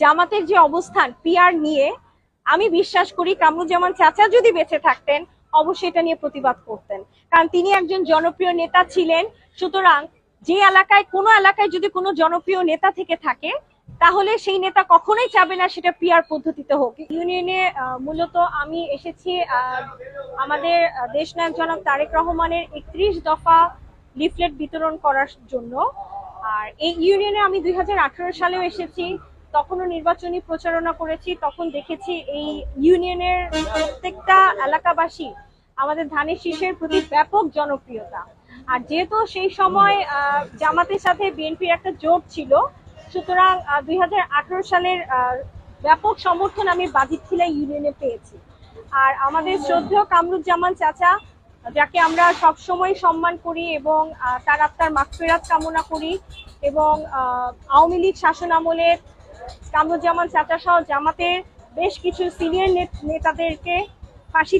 জামাতের যে অবস্থান পিয়ার নিয়ে আমি বিশ্বাস করি কামরুজ্জামান চাচা যদি বেঁচে থাকতেন অবশ্যই এটা নিয়ে প্রতিবাদ করতেন। কারণ তিনি একজন জনপ্রিয় নেতা ছিলেন। সুতরাং যে এলাকায় কোনো এলাকায় যদি কোনো জনপ্রিয় নেতা থেকে থাকে তাহলে সেই নেতা কখনোই চাবে না সেটা পিয়ার পদ্ধতিতে হোক। ইউনিয়নে মূলত আমি এসেছি আমাদের আহ, দেশনায়ক জনাব তারেক রহমানের একত্রিশ দফা লিফলেট বিতরণ করার জন্য। আর এই ইউনিয়নে আমি দুই হাজার আঠারো সালেও এসেছি। তখনও নির্বাচনী প্রচারণা করেছি, তখন দেখেছি এই ইউনিয়নের প্রত্যেকটা এলাকাবাসী আমাদের ধানের শীষের প্রতি ব্যাপক জনপ্রিয়তা। আর যেহেতু সেই সময় জামাতের সাথে বিএনপির একটা জোট ছিল, সুতরাং দুই হাজার আঠেরো সালের ব্যাপক সমর্থন আমি বাজিতখিলা ইউনিয়নে পেয়েছি। আর আমাদের শ্রদ্ধেয় কামরুজ্জামান চাচা, যাকে আমরা সব সময় সম্মান করি এবং তার আত্মার মাগফিরাত কামনা করি এবং আওয়ামী লীগ শাসন আমলে কামরুজ্জামান চাচা সহ জামাতের বেশ কিছু সিনিয়র নেতাদেরকে ফাঁসি